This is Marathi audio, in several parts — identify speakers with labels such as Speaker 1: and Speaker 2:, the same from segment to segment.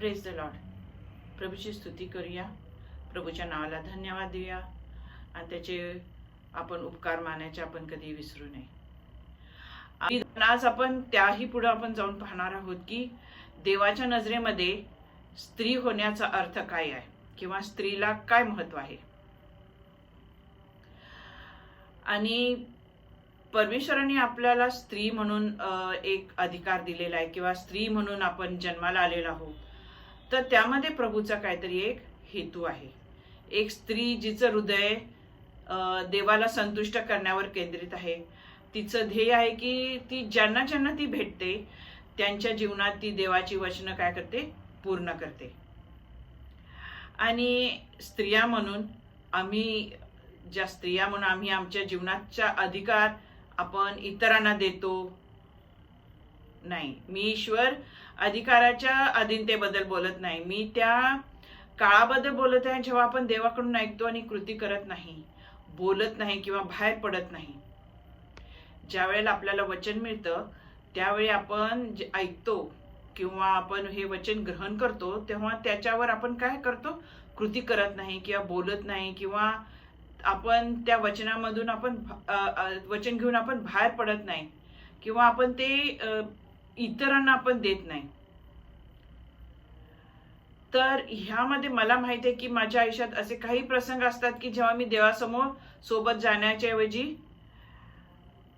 Speaker 1: प्रेज द लॉर्ड प्रभूची स्तुती करूया. प्रभूच्या नावाला धन्यवाद देऊया. आणि त्याचे आपण उपकार मानायचे आपण कधी विसरू नये. आणि आज आपण त्याही पुढे आपण जाऊन पाहणार आहोत की देवाच्या नजरेमध्ये स्त्री होण्याचा अर्थ काय आहे? किंवा स्त्रीला काय महत्त्व आहे? आणि परमेश्वराने आपल्याला स्त्री म्हणून एक अधिकार दिलेला आहे. किंवा स्त्री म्हणून आपण जन्माला आलेला आहोत. तर त्यामध्ये प्रभूचा काहीतरी एक हेतू आहे. एक स्त्री जिचं हृदय देवाला संतुष्ट करण्यावर केंद्रित आहे. तिचं ध्येय आहे की ती ज्यांना ज्यांना ती भेटते त्यांच्या जीवनात ती देवाची वचनं काय करते? पूर्ण करते. आणि स्त्रिया म्हणून आम्ही ज्या स्त्रिया म्हणून आम्ही आमच्या जीवनाचा अधिकार आपण इतरांना देतो? नाही. मी ईश्वर अधिकाराच्या अधीनतेबद्दल बोलत नाही. मी त्या काळाबद्दल बोलत आहे जेव्हा आपण देवाकडून ऐकतो आणि कृती करत नाही बोलत नाही किंवा बाहेर पडत नाही ज्या वेळेला आपल्याला वचन मिळतं त्यावेळी आपण जे ऐकतो किंवा आपण हे वचन ग्रहण करतो तेव्हा त्याच्यावर आपण काय करतो? कृती करत नाही किंवा बोलत नाही किंवा आपण त्या वचनामधून आपण वचन घेऊन आपण बाहेर पडत नाही किंवा आपण ते इतरांना आपण देत नाही. तर ह्यामध्ये मला माहिती आहे की माझ्या आयुष्यात असे काही प्रसंग असतात की जेव्हा मी देवासमोर सोबत जाण्याच्या ऐवजी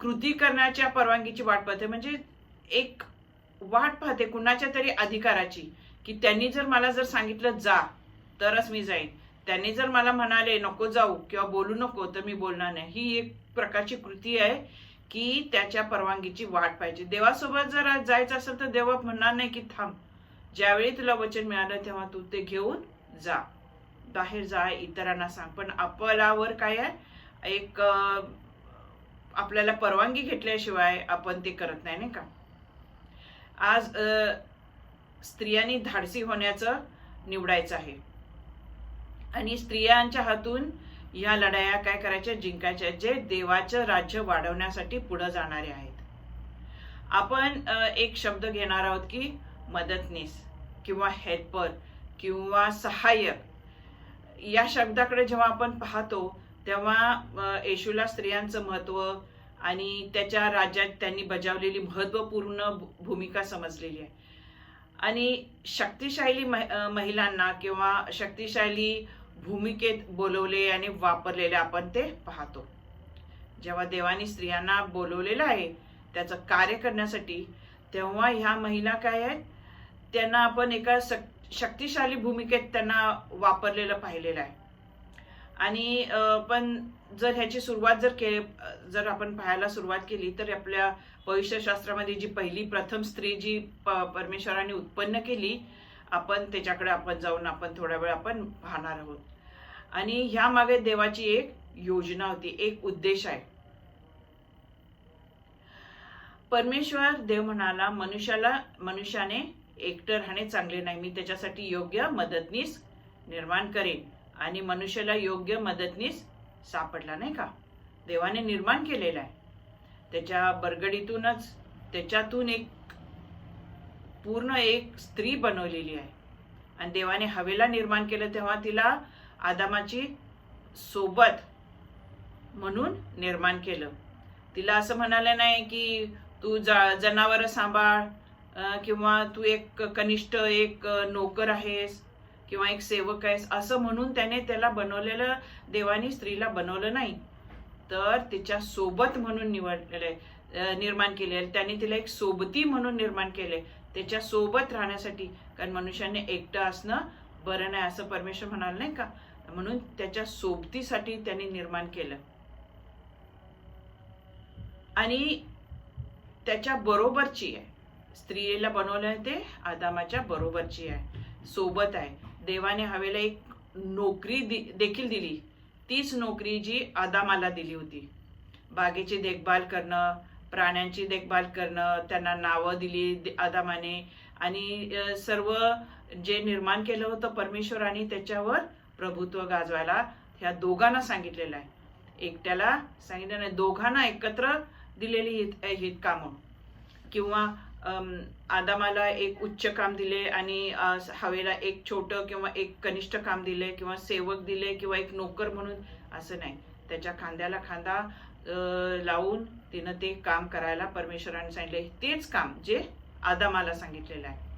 Speaker 1: कृती करण्याच्या परवानगीची वाट पाहते. म्हणजे एक वाट पाहते कुणाच्या तरी अधिकाराची की त्यांनी जर मला जर सांगितलं जा तरच मी जाईन. त्यांनी जर मला म्हणाले नको जाऊ किंवा बोलू नको तर मी बोलणार नाही. ही एक प्रकारची कृती आहे की त्याच्या परवानगीची वाट पाहिजे. देवासोबत जर जायचं असेल तर देवा म्हणणार नाही की थांब ज्यावेळी तुला वचन मिळालं तेव्हा तू ते घेऊन जा. बाहेर जा इतरांना सांग. पण आपल्यावर काय आहे? एक आपल्याला परवानगी घेतल्याशिवाय आपण ते करत नाही नाही का? आज स्त्रियांनी धाडसी होण्याचं निवडायचं आहे. आणि स्त्रियांच्या हातून या लढाया काय करायच्या? जिंकायच्या जे देवाचं राज्य वाढवण्यासाठी पुढे जाणारे आहेत. आपण एक शब्द घेणार आहोत की मदतनीस किंवा हेल्पर किंवा सहाय्यक. या शब्दाकडे जेव्हा आपण पाहतो तेव्हा येशूला स्त्रियांचं महत्त्व आणि त्याच्या राज्यात त्यांनी बजावलेली महत्त्वपूर्ण भूमिका समजलेली आहे. आणि शक्तिशाली मह- महिलांना किंवा शक्तिशाली भूमिकेत बोलवले आणि वापरलेले आपण ते पाहतो. जेव्हा देवानी स्त्रियांना बोलवलेलं आहे त्याचं कार्य करण्यासाठी तेव्हा ह्या महिला काय आहेत? त्यांना आपण एका शक- शक्तिशाली भूमिकेत त्यांना वापरलेलं पाहिलेलं आहे. आणि पण जर ह्याची सुरुवात जर के जर आपण पाहायला सुरुवात केली तर आपल्या भविष्यशास्त्रामध्ये जी पहिली प्रथम स्त्री जी प- परमेश्वराने उत्पन्न केली आपण त्याच्याकडे आपण जाऊन आपण थोडा वेळ आपण पाहणार आहोत. आणि ह्या मागे देवाची एक योजना होती एक उद्देश आहे. परमेश्वर देव म्हणाला मनुष्याला मनुष्याने एकटं राहणे चांगले नाही. मी त्याच्यासाठी योग्य मदतनीस निर्माण करेन. आणि मनुष्याला योग्य मदतनीस सापडला नाही का? देवाने निर्माण केलेला आहे. त्याच्या बरगडीतूनच त्याच्यातून एक पूर्ण एक स्त्री बनवलेली आहे. आणि देवाने हवेला निर्माण केलं तेव्हा तिला आदामाची सोबत म्हणून निर्माण केलं. तिला असं म्हणालं नाही की तू जा जनावरं सांभाळ किंवा तू एक कनिष्ठ एक नोकर आहेस किंवा एक सेवक आहेस असं म्हणून त्याने त्याला बनवलेलं देवानी स्त्रीला बनवलं नाही. तर तिच्या सोबत म्हणून निवडलेलं निर्माण केले. त्याने तिला एक सोबती म्हणून निर्माण केले त्याच्या सोबत राहण्यासाठी. कारण मनुष्याने एकटं असणं बरं नाही असं परमेश्वर म्हणाल नाही का? म्हणून त्याच्या सोबतीसाठी त्यांनी निर्माण केलं. आणि त्याच्या बरोबरची आहे. स्त्रियेला बनवलं आहे ते आदामाच्या बरोबरची आहे. सोबत आहे. देवाने हवेला एक नोकरी दि- देखील दिली. तीच नोकरी जी आदामाला दिली होती. बागेची देखभाल करणं प्राण्यांची देखभाल करणं त्यांना नावं दिली आदामाने. आणि सर्व जे निर्माण केलं होतं परमेश्वराने त्याच्यावर प्रभुत्व गाजवायला ह्या दोघांना सांगितलेलं आहे. एकट्याला सांगितलं नाही दोघांना एकत्र दिलेली हित कामं. किंवा आदामाला एक उच्च काम दिले आणि हवेला एक छोटं किंवा एक कनिष्ठ काम दिले किंवा सेवक दिले किंवा एक नोकर म्हणून असं नाही. त्याच्या खांद्याला खांदा लावून तिनं ते काम करायला परमेश्वराने सांगितले. तेच काम जे आदामाला सांगितलेलं आहे.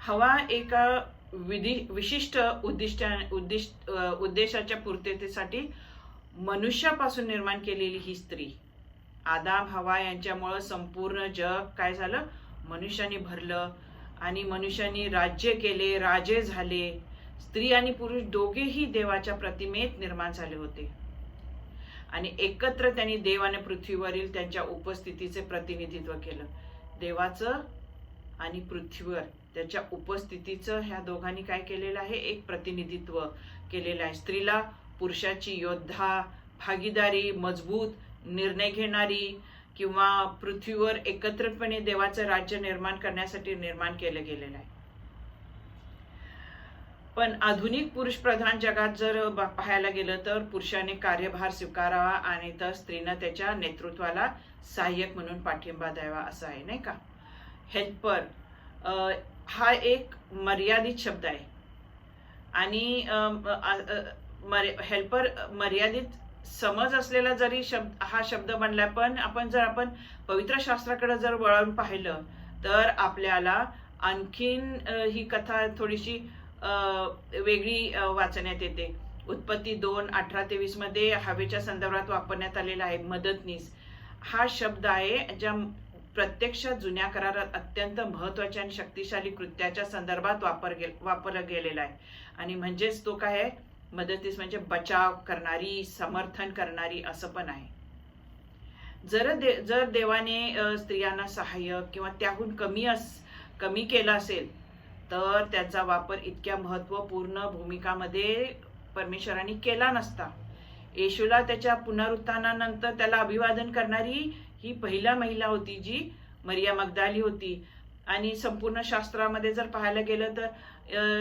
Speaker 1: हवा एका विधी विशिष्ट उद्दिष्ट उद्दिष्ट उद्देशाच्या पूर्ततेसाठी मनुष्यापासून निर्माण केलेली ही स्त्री. आदाम हवा यांच्यामुळं संपूर्ण जग काय झालं? मनुष्याने भरलं आणि मनुष्याने राज्य केले राजे झाले. स्त्री आणि पुरुष दोघेही देवाच्या प्रतिमेत निर्माण झाले होते. आणि एकत्र त्यांनी देव आणि पृथ्वीवरील त्यांच्या उपस्थितीचे प्रतिनिधित्व केलं. देवाचं आणि पृथ्वीवर त्याच्या उपस्थितीचं ह्या दोघांनी काय केलेलं आहे? एक प्रतिनिधित्व केलेलं आहे. स्त्रीला पुरुषाची योद्धा भागीदारी मजबूत निर्णय घेणारी किंवा पृथ्वीवर एकत्रितपणे देवाचं राज्य निर्माण करण्यासाठी निर्माण केलं गेलेलं आहे. पण आधुनिक पुरुष प्रधान जगात जर पाहायला गेलं तर पुरुषाने कार्यभार स्वीकारावा आणि तर स्त्रीनं त्याच्या नेतृत्वाला सहाय्यक म्हणून पाठिंबा द्यावा असं आहे नाही का? हेल्पर हा एक मर्यादित शब्द आहे. आणि हेल्पर मर्यादित समज असलेला जरी शब्द हा शब्द बनला पण आपण जर आपण पवित्र शास्त्राकडे जर वळून पाहिलं तर आपल्याला आणखीन ही कथा थोडीशी वेगळी वाचण्यात येते. उत्पत्ती दोन अठरा तेवीसमध्ये हवेच्या संदर्भात वापरण्यात आलेला आहे मदतनीस. हा शब्द आहे ज्या प्रत्यक्ष जुन्या करारात अत्यंत महत्त्वाच्या आणि शक्तिशाली कृत्याच्या संदर्भात वापर गे वापरला गेलेला आहे. आणि म्हणजेच तो काय आहे? मदतीस म्हणजे बचाव करणारी समर्थन करणारी असं पण आहे. जर दे जर देवाने स्त्रियांना सहाय्य किंवा त्याहून कमी अस कमी केलं असेल तर त्याचा वापर इतक्या महत्त्वपूर्ण भूमिकामध्ये परमेश्वराने केला नसता. येशूला त्याच्या पुनरुत्थानानंतर त्याला अभिवादन करणारी ही पहिला महिला होती जी मरिया मगदाली होती. आणि संपूर्ण शास्त्रामध्ये जर पाहायला गेलं तर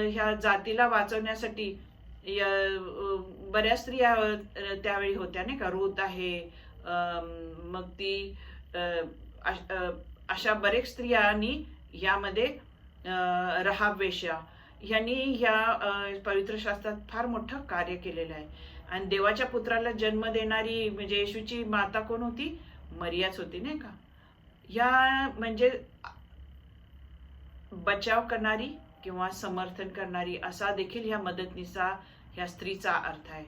Speaker 1: ह्या जातीला वाचवण्यासाठी य- बऱ्याच स्त्रिया त्यावेळी होत्या नाही का? रूत आहे मग ती अशा बरेच स्त्रियांनी यामध्ये अ, यांनी वेश्या ह्या पवित्र शास्त्रात फार मोठं कार्य केलेलं आहे. आणि देवाच्या पुत्राला जन्म देणारी म्हणजे येशूची माता कोण होती? मरियाच होती नाही का? या म्हणजे बचाव करणारी किंवा समर्थन करणारी असा देखील ह्या मदतनीसा ह्या स्त्रीचा अर्थ आहे.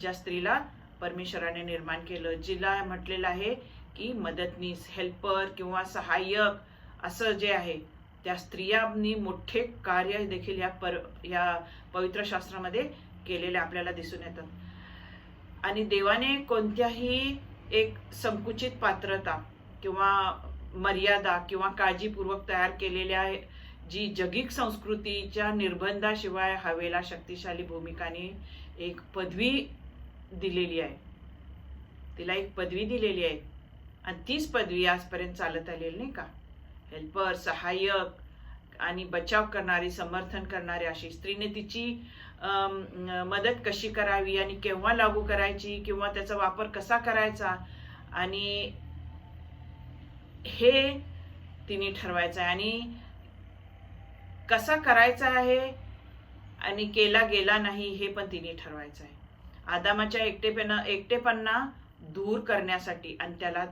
Speaker 1: ज्या स्त्रीला परमेश्वराने निर्माण केलं जिला म्हटलेलं आहे की मदतनीस हेल्पर किंवा सहाय्यक असं जे आहे त्या स्त्रियांनी मोठे कार्य देखील या पर या पवित्र शास्त्रामध्ये केलेले आपल्याला दिसून येतात. आणि देवाने कोणत्याही एक संकुचित पात्रता किंवा मर्यादा किंवा काळजीपूर्वक तयार केलेल्या जी जगिक संस्कृतीच्या निर्बंधाशिवाय हवेला शक्तिशाली भूमिकाने एक पदवी दिलेली आहे. तिला एक पदवी दिलेली आहे. आणि तीच पदवी आजपर्यंत चालत आलेली नाही का? हेल्पर सहाय्यक आणि बचाव करणारी समर्थन करणारी अशी स्त्रीने तिची मदत कशी करावी आणि केव्हा लागू करायची किंवा त्याचा वापर कसा करायचा आणि हे तिने ठरवायचं आहे. आणि कसा करायचा आहे आणि केला गेला नाही हे पण तिने ठरवायचं आहे. आदामाच्या एकटेपणा एकटेपणा दूर करण्यासाठी आणि त्याला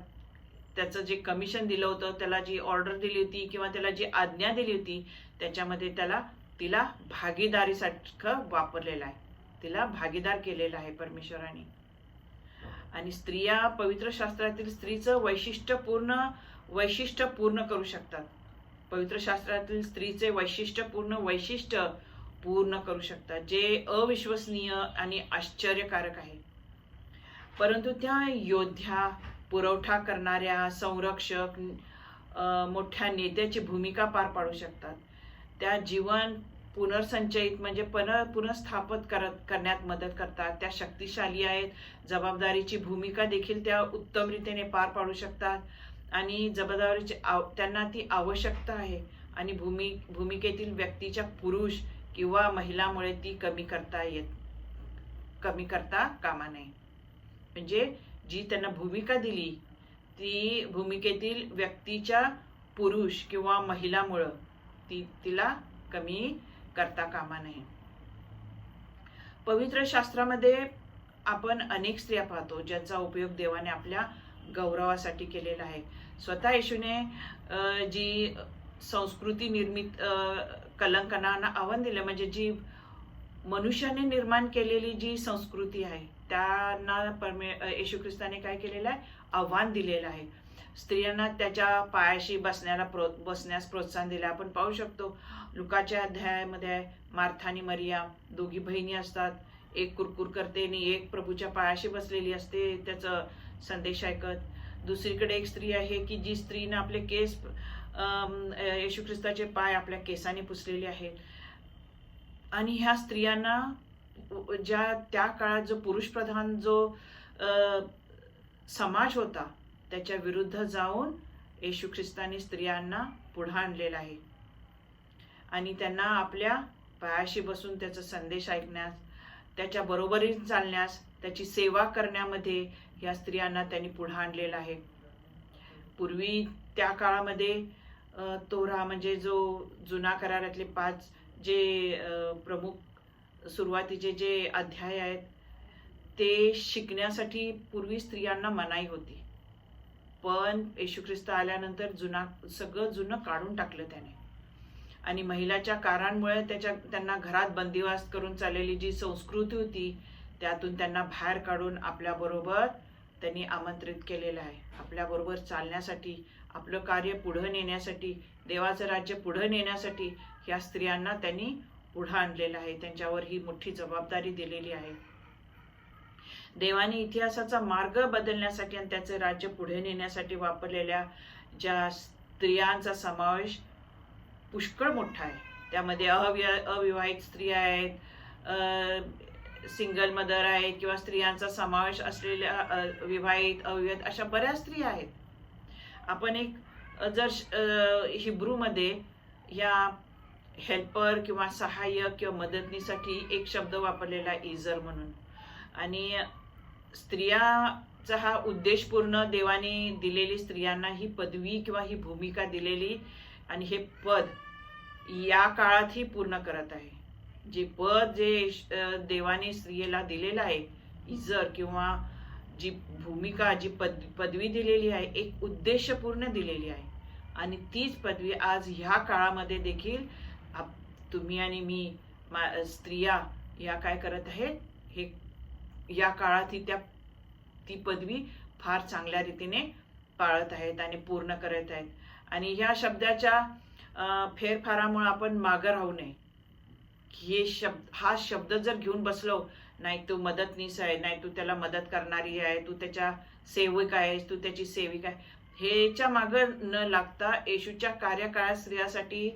Speaker 1: त्याचं जे कमिशन दिलं होतं त्याला जी ऑर्डर दिली होती किंवा त्याला जी आज्ञा दिली होती त्याच्यामध्ये त्याला तिला भागीदारीसारखं वापरलेलं आहे. तिला भागीदार केलेलं आहे परमेश्वराने. आणि स्त्रिया पवित्र शास्त्रातील स्त्रीचं वैशिष्ट्यपूर्ण वैशिष्ट्य पूर्ण करू शकतात. पवित्र शास्त्रातील स्त्रीचे वैशिष्ट्यपूर्ण वैशिष्ट्य पूर्ण करू शकतात जे अविश्वसनीय आणि आश्चर्यकारक आहे. परंतु त्या योद्ध्या पुरवठा करणाऱ्या संरक्षक मोठ्या नेत्याची भूमिका पार पाडू शकतात. त्या जीवन पुनर्संचयित म्हणजे पुनः पुनर्स्थापित करत करण्यात मदत करतात. त्या शक्तिशाली आहेत जबाबदारीची भूमिका देखील त्या उत्तम रीतीने पार पाडू शकतात. आणि जबाबदारीची आव त्यांना ती आवश्यकता आहे. आणि भूमी भूमिकेतील व्यक्तीच्या पुरुष किंवा महिलामुळे ती कमी करता येत कमी करता कामा नये. म्हणजे जी त्यांना भूमिका दिली ती भूमिकेतील व्यक्तीच्या पुरुष किंवा महिलामुळं ती तिला कमी करता कामा नये. पवित्र शास्त्रामध्ये आपण अनेक स्त्रिया पाहतो ज्यांचा उपयोग देवाने आपल्या गौरवासाठी केलेला आहे. स्वतः येशूने जी संस्कृती निर्मित कलंकनांना आव्हान दिलं म्हणजे जी मनुष्याने निर्माण केलेली जी संस्कृती आहे त्यांना परमे येशू ख्रिस्ताने काय केलेलं आहे? आव्हान दिलेलं आहे. स्त्रियांना त्याच्या पायाशी बसण्याला प्रो बसण्यास प्रोत्साहन दिलं. आपण पाहू शकतो लुकाच्या अध्यायामध्ये आहे, मार्था आणि मरिया दोघी बहिणी असतात. एक कुरकुर करते आणि एक प्रभूच्या पायाशी बसलेली असते. त्याचं संदेश ऐकत. दुसरीकडे एक स्त्री आहे की जी स्त्रीनं आपले केस येशू ख्रिस्ताचे पाय आपल्या केसाने पुसलेले आहेत. आणि ह्या स्त्रियांना ज्या त्या काळात जो पुरुषप्रधान जो समाज होता त्याच्या विरुद्ध जाऊन येशू ख्रिस्ताने स्त्रियांना पुढं आणलेला आहे. आणि त्यांना आपल्या पायाशी बसून त्याचा संदेश ऐकण्यास त्याच्या बरोबरीत चालण्यास त्याची सेवा करण्यामध्ये ह्या स्त्रियांना त्यांनी पुढं आणलेलं आहे. पूर्वी त्या काळामध्ये तोरा म्हणजे जो जुना करारातले पाच जे प्रमुख सुरुवातीचे जे अध्याय आहेत ते शिकण्यासाठी पूर्वी स्त्रियांना मनाई होती. पण येशू ख्रिस्त आल्यानंतर जुना सगळं जुनं काढून टाकलं त्याने. आणि महिलाच्या कारांमुळे त्याच्या त्यांना घरात बंदिवास करून चाललेली जी संस्कृती होती त्यातून त्यांना बाहेर काढून आपल्याबरोबर त्यांनी आमंत्रित केलेलं आहे. आपल्याबरोबर चालण्यासाठी आपलं कार्य पुढं नेण्यासाठी देवाचं राज्य पुढं नेण्यासाठी ह्या स्त्रियांना त्यांनी पुढं आणलेलं आहे. त्यांच्यावर ही मोठी जबाबदारी दिलेली आहे. देवाने इतिहासाचा मार्ग बदलण्यासाठी आणि त्याचे राज्य पुढे नेण्यासाठी वापरलेल्या ज्या स्त्रियांचा समावेश पुष्कळ मोठा आहे. त्यामध्ये अवि अविवाहित स्त्रिया आहेत. सिंगल मदर आहेत किंवा स्त्रियांचा समावेश असलेल्या विवाहित अविवाहित अशा बऱ्याच स्त्रिया आहेत. आपण एक जर श- हिब्रूमध्ये या हेल्पर किंवा सहाय्यक किंवा मदतनीसाठी एक शब्द वापरलेला इजर म्हणून. आणि स्त्रियाचा हा उद्देशपूर्ण देवाने दिलेली स्त्रियांना ही पदवी किंवा ही भूमिका दिलेली आणि हे पद या काळातही पूर्ण करत आहे. जे पद जे देवाने स्त्रियेला दिलेलं आहे इजर किंवा जी भूमिका जी पद पदवी दिलेली आहे एक उद्देशपूर्ण दिलेली आहे. आणि तीच पदवी आज ह्या काळामध्ये देखील आप तुम्ही आणि मी मा- स्त्रिया या काय करत आहेत हे या काळात ही त्या ती पदवी फार चांगल्या रीतीने पाळत आहेत आणि पूर्ण करत आहेत. आणि ह्या शब्दाच्या फेरफारामुळं फेरफारामुळे आपण मागं राहू नये. हे शब्द हा शब्द जर घेऊन बसलो नाही तू मदतनीस आहे नाही तू त्याला मदत करणारी आहे तू त्याच्या सेवक आहेस तू त्याची सेविका आहे ह्याच्या मागं न लागता येशूच्या कार्यकाळात स्त्रियासाठी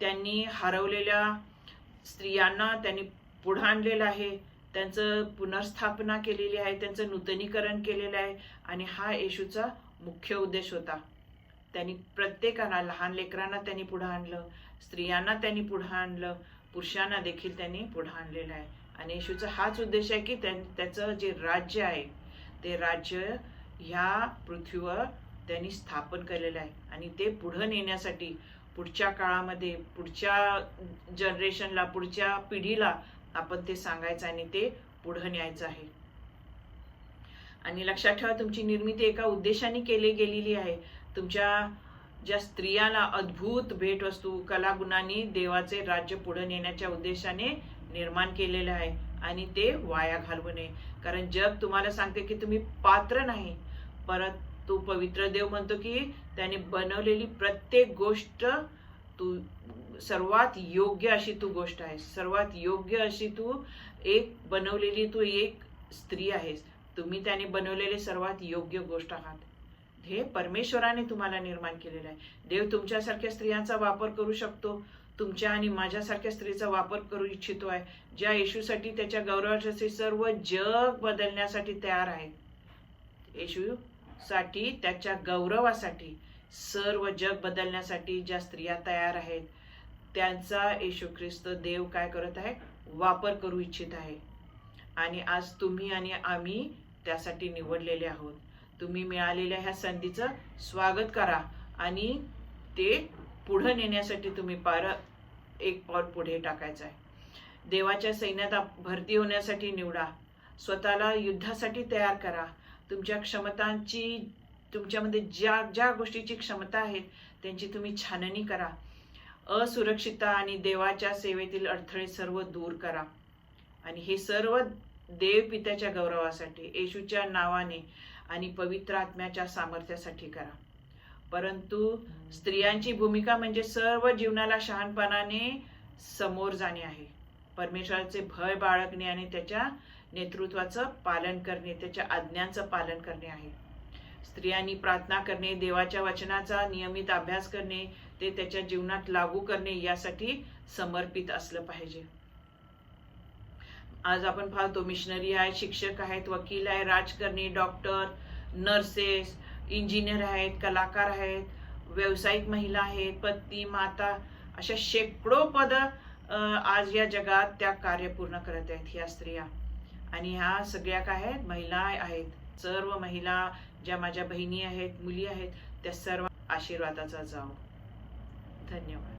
Speaker 1: त्यांनी हरवलेल्या स्त्रियांना त्यांनी पुढं आणलेलं आहे त्यांचं पुनर्स्थापना केलेली आहे त्यांचं नूतनीकरण केलेलं आहे आणि हा येशूचा मुख्य उद्देश होता. त्यांनी प्रत्येकाला लहान लेकरांना त्यांनी पुढं आणलं स्त्रियांना त्यांनी पुढं आणलं पुरुषांना देखील त्यांनी पुढे आणलेलं आहे. आणि येशूचा हाच उद्देश आहे की त्याचं जे राज्य आहे ते राज्य ह्या पृथ्वीवर त्यांनी स्थापन केलेलं आहे. आणि ते पुढं नेण्यासाठी पुढच्या काळामध्ये पुढच्या जनरेशनला पुढच्या पिढीला आपण ते सांगायचं आणि ते पुढं न्यायचं आहे. आणि लक्षात ठेवा तुमची निर्मिती एका उद्देशाने केली गेलेली आहे. तुमच्या ज्या स्त्रियाला अद्भुत भेटवस्तू कलागुणांनी देवाचे राज्य पुढे नेण्याच्या उद्देशाने निर्माण केलेलं आहे आणि ते वाया घालवू नये. कारण जग तुम्हाला सांगते की तुम्ही पात्र नाही. परत तो पवित्र देव म्हणतो की त्याने बनवलेली प्रत्येक गोष्ट तू सर्वात योग्य अशी तू गोष्ट आहेस सर्वात योग्य अशी तू एक बनवलेली तू एक स्त्री आहेस. तुम्ही त्याने बनवलेले सर्वात योग्य गोष्ट आहात. हे परमेश्वराने तुम्हाला निर्माण केलेलं आहे. देव तुमच्यासारख्या स्त्रियांचा वापर करू शकतो. तुमच्या आणि माझ्यासारख्या स्त्रीचा वापर करू इच्छितो आहे. ज्या येशूसाठी त्याच्या गौरवासाठी सर्व जग बदलण्यासाठी तयार आहेत येशू साठी त्याच्या गौरवासाठी सर्व जग बदलण्यासाठी ज्या स्त्रिया तयार आहेत त्यांचा येशू ख्रिस्त देव काय करत आहे? वापर करू इच्छित आहे. आणि आज तुम्ही आणि आम्ही त्यासाठी निवडलेले आहोत. तुम्ही मिळालेल्या ह्या संधीचं स्वागत करा आणि ते पुढं नेण्यासाठी तुम्ही पार एक पाऊल पुढे टाकायचं आहे. देवाच्या सैन्यात भरती होण्यासाठी निवडा. स्वतःला युद्धासाठी तयार करा. तुमच्या क्षमतांची तुमच्यामध्ये ज्या ज्या गोष्टीची क्षमता आहेत त्यांची तुम्ही छाननी करा. असुरक्षितता आणि देवाच्या सेवेतील अडथळे सर्व दूर करा. आणि हे सर्व देव पित्याच्या गौरवासाठी येशूच्या नावाने आणि पवित्र आत्म्याच्या सामर्थ्यासाठी करा. परंतु स्त्रियांची भूमिका म्हणजे सर्व जीवनाला शहाणपणाने समोर जाणे आहे. परमेश्वराचे भय बाळगणे आणि त्याच्या नेतृत्वाचं पालन करणे त्याच्या आज्ञांचं पालन करणे आहे. स्त्रियांनी प्रार्थना करणे देवाच्या वचनाचा नियमित अभ्यास करणे ते त्याच्या जीवनात लागू करणे यासाठी समर्पित असलं पाहिजे. आज आपण पाहतो मिशनरी आहेत शिक्षक आहेत वकील आहे राजकारणी डॉक्टर नर्सेस इंजिनियर आहेत कलाकार आहेत व्यावसायिक महिला आहेत पत्नी माता अशा शेकडो पद आज या जगात त्या कार्य पूर्ण करत आहेत ह्या स्त्रिया. आणि ह्या सगळ्या काय आहेत? महिला आहेत. सर्व महिला ज्या माझ्या बहिणी आहेत मुली आहेत त्या सर्व आशीर्वादाचा जाओ धन्यवाद.